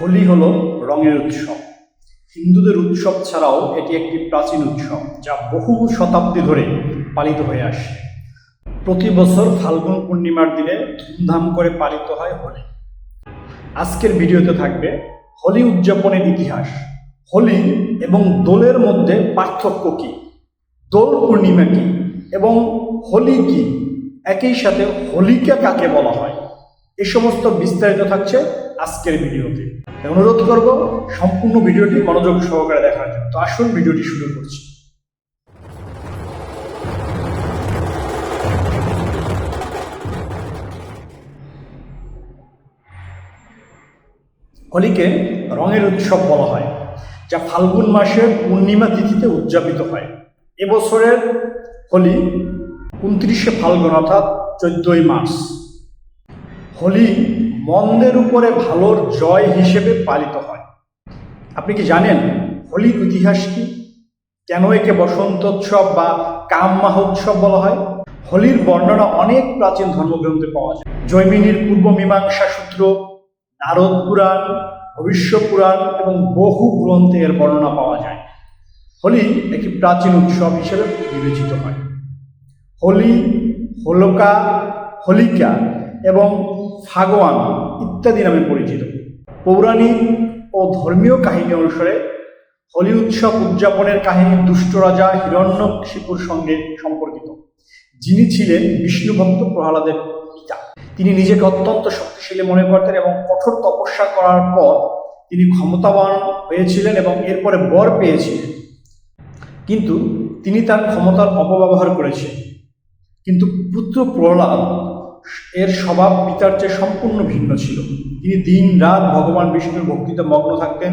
হোলি হল রঙের উৎসব। হিন্দুদের উৎসব ছাড়াও এটি একটি প্রাচীন উৎসব, যা বহু শতাব্দী ধরে পালিত হয়ে আসে। প্রতি বছর ফাল্গুন পূর্ণিমার দিনে ধুমধাম করে পালিত হয় হোলি। আজকের ভিডিওতে থাকবে হোলি উদযাপনের ইতিহাস। হোলি এবং দোলের মধ্যে পার্থক্য কী? দোল পূর্ণিমা কী? এবং হোলি কী? একই সাথে হোলিকা কাকে বলা হয়? এ সমস্ত বিস্তারিত থাকছে আজকের ভিডিওতে। অনুরোধ করব, সম্পূর্ণ ভিডিওটি মনোযোগ সহকারে দেখার জন্য। তো আসুন ভিডিওটি শুরু করছি। হোলিকে রঙের উৎসব বলা হয়, যা ফাল্গুন মাসের পূর্ণিমা তিথিতে উদযাপিত হয়। এবছরের হোলি উনত্রিশে ফাল্গুন অর্থাৎ চোদ্দই মার্চ। হোলি মন্দের উপরে ভালোর জয় হিসেবে পালিত হয়। আপনি কি জানেন হোলির ইতিহাস কি? কেন একে বসন্তোৎসব বা কাম মাহোৎসব বলা হয়? হোলির বর্ণনা অনেক প্রাচীন ধর্মগ্রন্থে পাওয়া যায়। জৈমিনীর পূর্ব মীমাংসা সূত্র, নারদ পুরাণ, ভবিষ্য পুরাণ এবং বহু গ্রন্থে এর বর্ণনা পাওয়া যায়। হোলি একটি প্রাচীন উৎসব হিসেবে বিবেচিত হয়। হোলি, হোলকা, হোলিকা এবং ফাগোয়ান ইত্যাদি নামে পরিচিত। পৌরাণিক ও ধর্মীয় কাহিনী অনুসারে হোলি উৎসব উদযাপনের কাহিনী দুষ্ট রাজা হিরণ্য হিরণ্যকশিপুর সঙ্গে সম্পর্কিত। যিনি ছিলেন বিষ্ণুভক্ত প্রহ্লাদের পিতা। তিনি নিজেকে অত্যন্ত শক্তিশালী মনে করতেন এবং কঠোর তপস্যা করার পর তিনি ক্ষমতাবান হয়েছিলেন এবং এরপরে বর পেয়েছিলেন। কিন্তু তিনি তার ক্ষমতার অপব্যবহার করেছেন। কিন্তু পুত্র প্রহ্লাদ এর স্বভাব পিতার চেয়ে সম্পূর্ণ ভিন্ন ছিল। তিনি দিন, রাত ভগবান বিষ্ণুর ভক্তিতে মগ্ন থাকতেন,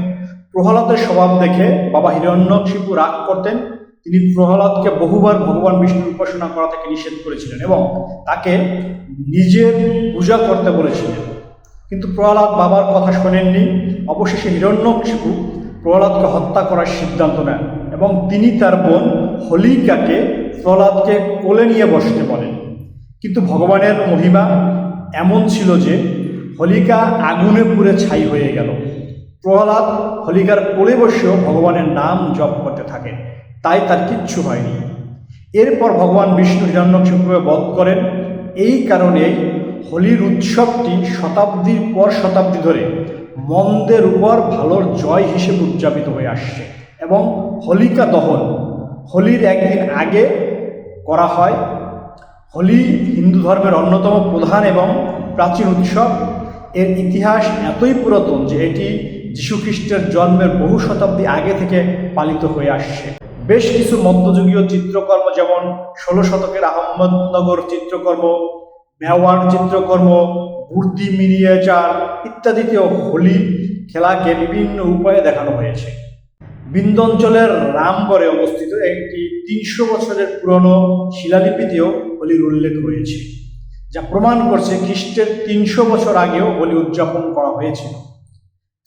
প্রহ্লাদের স্বভাব দেখে বাবা হিরণ্যকশিপু রাগ করতেন। তিনি প্রহ্লাদকে বহুবার ভগবান বিষ্ণুর উপাসনা করা থেকে নিষেধ করেছিলেন এবং তাকে নিজের পূজা করতে বলেছিলেন। কিন্তু প্রহ্লাদ বাবার কথা শোনেননি। অবশেষে হিরণ্যকশিপু প্রহ্লাদকে হত্যা করার সিদ্ধান্ত নেন এবং তিনি তার বোন হোলিকাকে প্রহ্লাদকে কোলে নিয়ে বসতে বলেন। কিন্তু ভগবানের মহিমা এমন ছিল যে হোলিকা আগুনে পুড়ে ছাই হয়ে গেল। প্রহ্লাদ হোলিকার কোলে বসেও ভগবানের নাম জপ করতে থাকেন। তাই তার কিচ্ছু হয়নি। এরপর ভগবান বিষ্ণু হিরণ্যকশিপুকে বধ করেন। এই কারণেই হোলির উৎসবটি শতাব্দীর পর শতাব্দী ধরে মন্দের উপর ভালোর জয় হিসেবে উদযাপিত হয়ে আসছে এবং হোলিকা দহন হোলির একদিন আগে করা হয়। হোলি হিন্দু ধর্মের অন্যতম প্রধান এবং প্রাচীন উৎসব। এর ইতিহাস এতই পুরাতন যে এটি যীশুখ্রিস্টের জন্মের বহু শতাব্দী আগে থেকে পালিত হয়ে আসছে। বেশ কিছু মধ্যযুগীয় চিত্রকর্ম যেমন ষোলো শতকের আহমদনগর চিত্রকর্ম, মেওয়ার চিত্রকর্ম বুর্দি মিনিয়েচার ইত্যাদিতেও হোলি খেলাকে বিভিন্ন উপায়ে দেখানো হয়েছে। বিন্ধ্যাঞ্চলের রামগড়ে অবস্থিত একটি তিনশো বছরের পুরনো শিলালিপিতেও হোলির উল্লেখ রয়েছে, যা প্রমাণ করছে খ্রিস্টের তিনশো বছর আগেও হোলি উদযাপন করা হয়েছিল।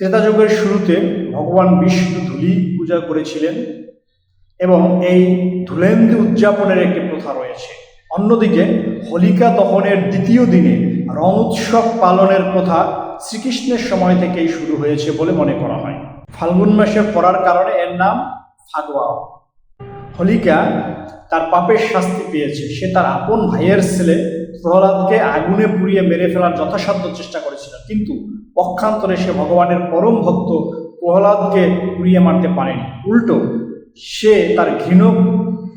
ত্রেতা যুগের শুরুতে ভগবান বিষ্ণু ধুলি পূজা করেছিলেন এবং এই ধুলেন্দি উদযাপনের একটি প্রথা রয়েছে। অন্যদিকে হোলিকা দহনের দ্বিতীয় দিনে রং উৎসব পালনের প্রথা শ্রীকৃষ্ণের সময় থেকেই শুরু হয়েছে বলে মনে করা হয়। ফাল্গুন মাসে পড়ার কারণে এর নাম ফাগুয়া। হোলিকা তার পাপের শাস্তি পেয়েছে। সে তার আপন ভাইয়ের ছেলে প্রহ্লাদকে আগুনে পুড়িয়ে মেরে ফেলার যথাসাধ্য চেষ্টা করেছিল। কিন্তু পক্ষান্তরে সে ভগবানের পরম ভক্ত প্রহ্লাদকে পুড়িয়ে মারতে পারেনি। উল্টো, সে তার ঘৃণ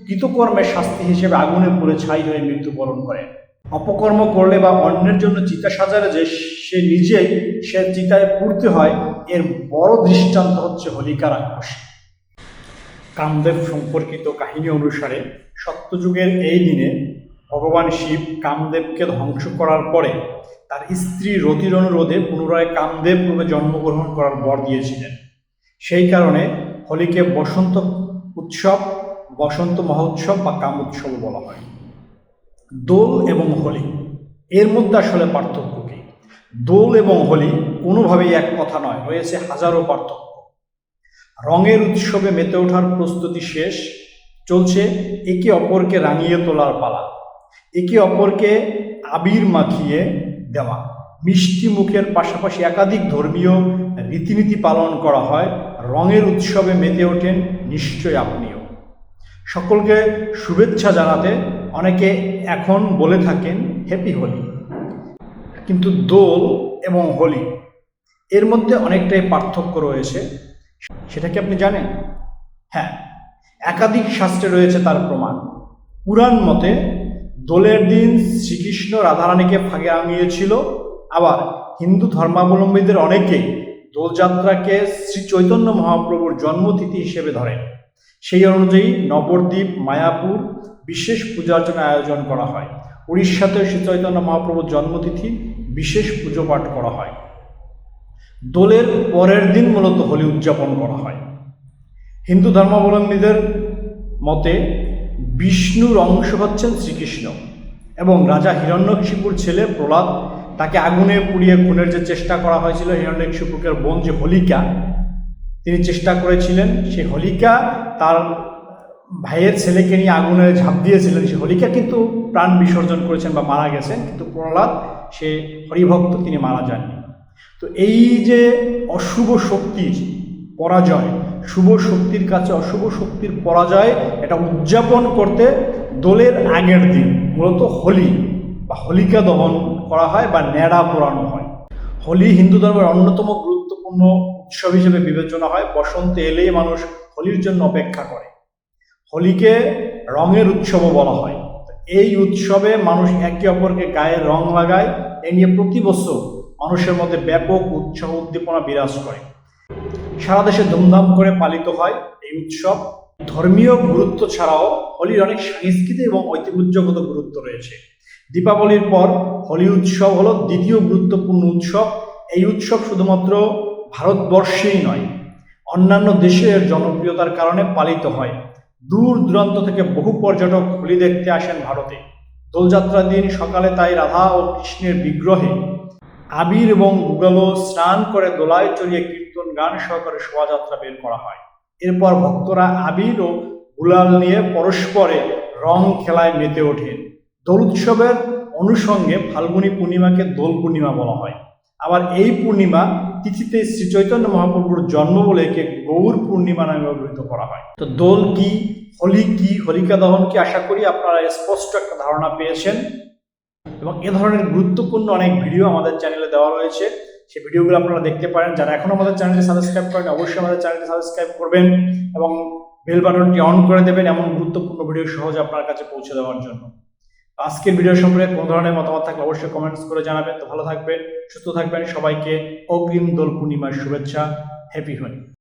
কৃতকর্মের শাস্তি হিসেবে আগুনে পুড়ে ছাই হয়ে মৃত্যুবরণ করে। অপকর্ম করলে বা অন্যের জন্য চিতা সাজারে যে সে নিজেই সে চিতায় পুড়তে হয়, এর বড় দৃষ্টান্ত হচ্ছে হোলিকা রাক্ষস। কামদেব সম্পর্কিত কাহিনী অনুসারে সত্যযুগের এই দিনে ভগবান শিব কামদেবকে ধ্বংস করার পরে তার স্ত্রী রতির অনুরোধে পুনরায় কামদেব রূপে জন্মগ্রহণ করার বর দিয়েছিলেন। সেই কারণে হোলিকে বসন্ত উৎসব, বসন্ত মহোৎসব বা কাম উৎসব বলা হয়। দোল এবং হোলি, এর মধ্যে আসলে পার্থক্য কী? দোল এবং হোলি কোনোভাবেই এক কথা নয়, রয়েছে হাজারো পার্থক্য। রঙের উৎসবে মেতে ওঠার প্রস্তুতি শেষ, চলছে একে অপরকে রাঙিয়ে তোলার পালা। একে অপরকে আবির মাখিয়ে দেওয়া। মিষ্টি মুখের পাশাপাশি একাধিক ধর্মীয় রীতিনীতি পালন করা হয়। রঙের উৎসবে মেতে ওঠেন নিশ্চয় আপনিও। সকলকে শুভেচ্ছা জানাতে অনেকে এখন বলে থাকেন হ্যাপি হোলি কিন্তু দোল এবং হোলি, এর মধ্যে অনেকটাই পার্থক্য রয়েছে। সেটা কি আপনি জানেন? হ্যাঁ একাধিক শাস্ত্রে রয়েছে তার প্রমাণ। পুরাণ মতে দোলের দিন শ্রীকৃষ্ণ রাধারানীকে ফাঁকে আঙিয়েছিল। আবার হিন্দু ধর্মাবলম্বীদের অনেকেই দোলযাত্রাকে শ্রী চৈতন্য মহাপ্রভুর জন্মতিথি হিসেবে ধরেন। সেই অনুযায়ী নবদ্বীপ, মায়াপুর বিশেষ পূজা অর্চনা আয়োজন করা হয়। উড়িষ্যাতেও শ্রী চৈতন্য মহাপ্রভুর জন্মতিথি বিশেষ পুজো পাঠ করা হয়। দোলের পরের দিন মূলত হোলি উদযাপন করা হয়। হিন্দু ধর্মাবলম্বীদের মতে বিষ্ণুর অংশ হচ্ছেন শ্রীকৃষ্ণ এবং রাজা হিরণ্যকশিপুর ছেলে প্রহ্লাদ তাকে আগুনে পুড়িয়ে খুনের যে চেষ্টা করা হয়েছিল হিরণ্যকশিপুকের বোন যে হোলিকা, তিনি চেষ্টা করেছিলেন সেই হোলিকা তার ভাইয়ের ছেলেকে নিয়ে আগুনে ঝাঁপ দিয়েছিলেন। সে হোলিকা কিন্তু প্রাণ বিসর্জন করেছেন বা মারা গেছেন, কিন্তু প্রহ্লাদ সে হরিভক্ত তিনি মারা যাননি। তো এই যে অশুভ শক্তির পরাজয়, শুভ শক্তির কাছে অশুভ শক্তির পরাজয় এটা উদযাপন করতে দোলের আগের দিন, মূলত হোলি বা হোলিকা দহন করা হয় বা ন্যাড়া পোড়ানো হয়। হোলি হিন্দু ধর্মের অন্যতম গুরুত্বপূর্ণ উৎসব হিসেবে বিবেচনা হয়, বসন্ত এলেই মানুষ হোলির জন্য অপেক্ষা করে। হোলিকে রঙের উৎসবও বলা হয়। এই উৎসবে মানুষ একে অপরকে গায়ে রং লাগায়, এ নিয়ে প্রতি বছর মানুষের মধ্যে ব্যাপক উৎসাহ উদ্দীপনা বিরাজ করে। সারা দেশে ধুমধাম করে পালিত হয় এই উৎসব। ধর্মীয় গুরুত্ব ছাড়াও হোলির অনেক সাংস্কৃতিক এবং ঐতিহ্যগত গুরুত্ব রয়েছে। দীপাবলির পর হোলি উৎসব হলো দ্বিতীয় গুরুত্বপূর্ণ উৎসব। এই উৎসব শুধুমাত্র ভারতবর্ষেই নয়, অন্যান্য দেশের জনপ্রিয়তার কারণে পালিত হয়। দূর দূরান্ত থেকে বহু পর্যটক হোলি দেখতে আসেন ভারতে। দোলযাত্রার দিন সকালে তাই রাধা ও কৃষ্ণের বিগ্রহে আবির এবং গুগলো স্নান করে দোলায় চড়িয়ে কীর্তন গান সহকারে শোভাযাত্রা বের করা হয়। এরপর ভক্তরা আবির ও গুলাল নিয়ে পরস্পরে রং খেলায় মেতে ওঠেন। দোল উৎসবের অনুষঙ্গে ফাল্গুনী পূর্ণিমাকে দোল পূর্ণিমা বলা হয়। আবার এই পূর্ণিমা তিথিতে শ্রী চৈতন্য মহাপ্রভুর জন্ম বলে একে গৌর পূর্ণিমা নামে অভিহিত করা হয়। তো দোল কি, হোলি কি, হোলিকা দহন কি, আশা করি আপনারা স্পষ্ট একটা ধারণা পেয়েছেন। এবং এ ধরনের গুরুত্বপূর্ণ অনেক ভিডিও আমাদের চ্যানেলে দেওয়া রয়েছে। সেই ভিডিওগুলো আপনারা দেখতে পারেন। যারা এখনও আমাদের চ্যানেলটি সাবস্ক্রাইব করেন অবশ্যই আমাদের চ্যানেলটি সাবস্ক্রাইব করবেন এবং বেল বাটনটি অন করে দেবেন এমন গুরুত্বপূর্ণ ভিডিও সহজে আপনার কাছে পৌঁছে দেওয়ার জন্য। আজকের ভিডিও সম্পর্কে কোনো ধরনের মতামত থাকলে অবশ্যই কমেন্টস করে জানাবেন। তো ভালো থাকবেন, সুস্থ থাকবেন। সবাইকে অগ্রিম দোল পূর্ণিমার শুভেচ্ছা। হ্যাপি হোলি